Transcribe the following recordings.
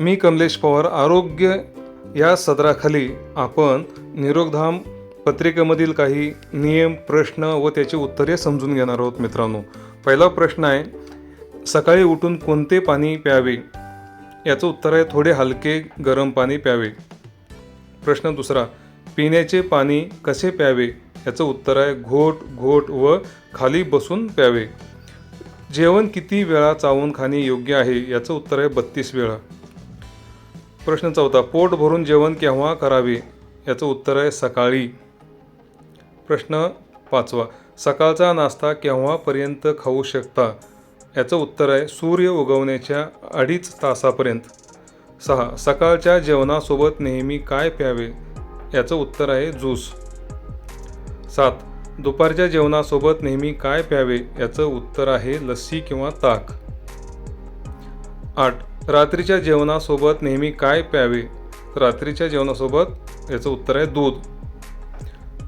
मी कमलेश पवार आरोग्य या सदराखाली आपण निरोगधाम पत्रिकेमधील काही नियम प्रश्न व त्याची उत्तरे समजून घेणार आहोत मित्रांनो. पहिला प्रश्न आहे सकाळी उठून कोणते पाणी प्यावे? याचं उत्तर आहे थोडे हलके गरम पाणी प्यावे. प्रश्न दुसरा पिण्याचे पाणी कसे प्यावे? याचं उत्तर आहे घोट घोट व खाली बसून प्यावे. जेवण किती वेळा चावून खाणे योग्य आहे? याचं उत्तर आहे बत्तीस वेळा. प्रश्न चौथा पोट भरून जेवण केव्हा करावे? याचं उत्तर आहे सकाळी. प्रश्न पाचवा सकाळचा नाश्ता केव्हापर्यंत खाऊ शकता? याचं उत्तर आहे सूर्य उगवण्याच्या अडीच तासापर्यंत. सहा सकाळच्या जेवणासोबत नेहमी काय प्यावे? याचं उत्तर आहे ज्यूस. सात दुपारच्या जेवणासोबत नेहमी काय प्यावे? याचं उत्तर आहे लस्सी किंवा ताक. आठ रात्रीच्या जेवणासोबत नेहमी काय प्यावे? रात्रीच्या जेवणासोबत याचं उत्तर आहे दूध.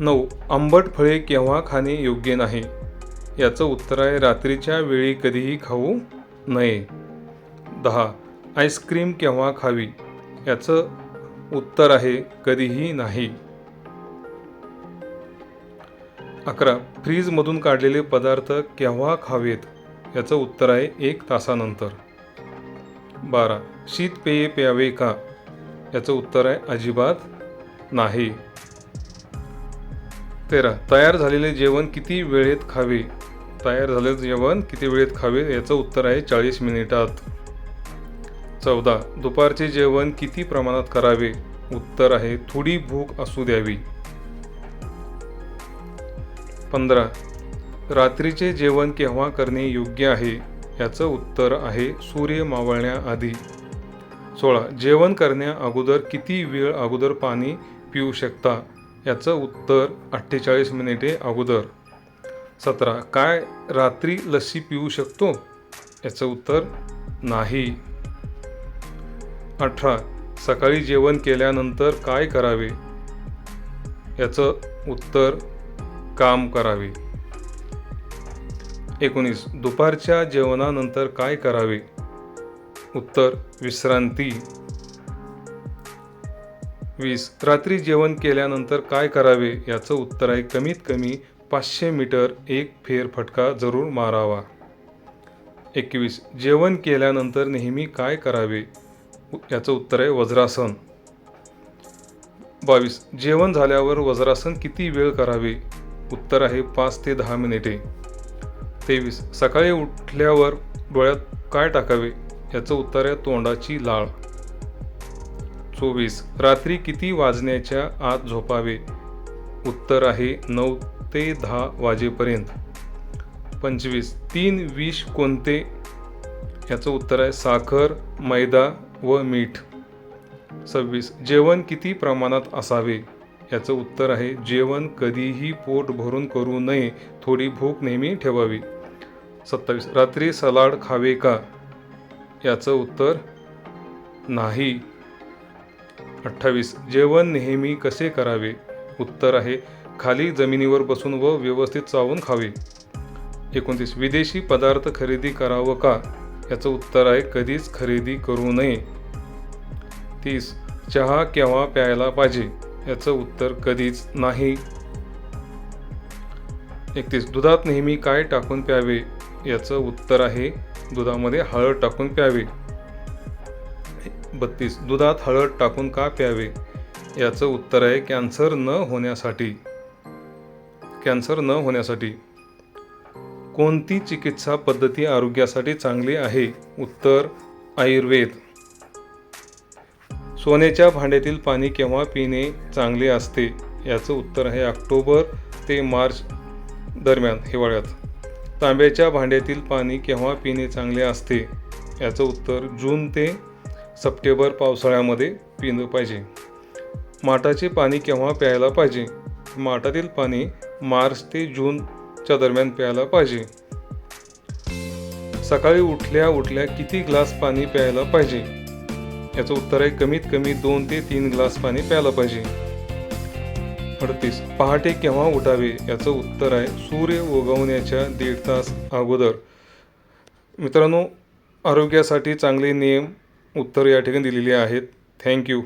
नऊ. आंबट फळे केव्हा खाणे योग्य नाही? याचं उत्तर आहे रात्रीच्या वेळी कधीही खाऊ नये. दहा. आईस्क्रीम केव्हा खावी? याचं उत्तर आहे कधीही नाही. अकरा. फ्रीजमधून काढलेले पदार्थ केव्हा खावेत? याचं उत्तर आहे एक तासानंतर. बारा. शीतपेये प्यावे का? याचं उत्तर आहे अजिबात नाही. तेरा. तयार झालेले जेवण किती वेळेत खावे? तयार झालेलं जेवण किती वेळेत खावे? याचं उत्तर आहे चाळीस मिनिटात. चौदा. दुपारचे जेवण किती प्रमाणात करावे? उत्तर आहे थोडी भूक असू द्यावी. पंधरा. रात्रीचे जेवण केव्हा करणे योग्य आहे? याचं उत्तर आहे सूर्य मावळण्याआधी. सोळा. जेवण करण्या अगोदर किती वेळ अगोदर पाणी पिऊ शकता? याचं उत्तर अठ्ठेचाळीस मिनिटे अगोदर. सतरा. काय रात्री लस्सी पिऊ शकतो? याचं उत्तर नाही. अठरा. सकाळी जेवण केल्यानंतर काय करावे? याचं उत्तर काम करावे. एकोणीस. दुपारच्या जेवणानंतर काय करावे? उत्तर विश्रांती. वीस. रात्री जेवण केल्यानंतर काय करावे? याचं उत्तर आहे कमीत कमी पाचशे मीटर एक फेरफटका जरूर मारावा. एकवीस. जेवण केल्यानंतर नेहमी काय करावे? याचं उत्तर आहे वज्रासन. बावीस. जेवण झाल्यावर वज्रासन किती वेळ करावे? उत्तर आहे पाच ते दहा मिनिटे. तेवीस. सकाळी उठल्यावर डोळ्यात काय टाकावे? याचं उत्तर आहे तोंडाची लाळ. चोवीस. रात्री किती वाजण्याच्या आत झोपावे? उत्तर आहे नऊ ते दहा वाजेपर्यंत. पंचवीस. तीन विष कोणते? याचं उत्तर आहे साखर मैदा व मीठ. सव्वीस. जेवण किती प्रमाणात असावे? याचं उत्तर आहे जेवण कधीही पोट भरून करू नये. थोडी भूक नेहमी ठेवावी. सत्तावीस. रात्री सलाड खावे का? याचं उत्तर नाही. अठ्ठावीस. जेवण नेहमी कसे करावे? उत्तर आहे खाली जमिनीवर बसून व व्यवस्थित चावून खावे. एकोणतीस. विदेशी पदार्थ खरेदी करावं का? याचं उत्तर आहे कधीच खरेदी करू नये. तीस. चहा केव्हा प्यायला पाहिजे? याचं उत्तर कधीच नाही. एकतीस. दुधात नेहमी काय टाकून प्यावे? याचं उत्तर आहे दुधामध्ये हळद टाकून प्यावे. बत्तीस दुधात हळद टाकून का प्यावे? याचं उत्तर आहे कॅन्सर न होण्यासाठी. कॅन्सर न होण्यासाठी. कोणती चिकित्सा पद्धती आरोग्यासाठी चांगली आहे? उत्तर आयुर्वेद. सोन्याच्या भांड्यातील पाणी केव्हा पिणे चांगले असते? याचं उत्तर आहे ऑक्टोबर ते मार्च दरम्यान हिवाळ्यात. तांब्याच्या भांड्यातील पाणी केव्हा पिणे चांगले असते? याचं उत्तर जून ते सप्टेंबर पावसाळ्यामध्ये पिलं पाहिजे. माठाचे पाणी केव्हा प्यायला पाहिजे? माठातील पाणी मार्च ते जूनच्या दरम्यान प्यायला पाहिजे. सकाळी उठल्या उठल्या किती ग्लास पाणी प्यायला पाहिजे? याचं उत्तर आहे कमीत कमी दोन ते तीन ग्लास पाणी प्यायला पाहिजे. अडतीस पहाटे केव्हा उठावे याचं उत्तर आहे सूर्य उगवण्याच्या दीड तास अगोदर. मित्रांनो आरोग्यासाठी चांगले नियम उत्तर या ठिकाणी दिलेली आहेत. थँक्यू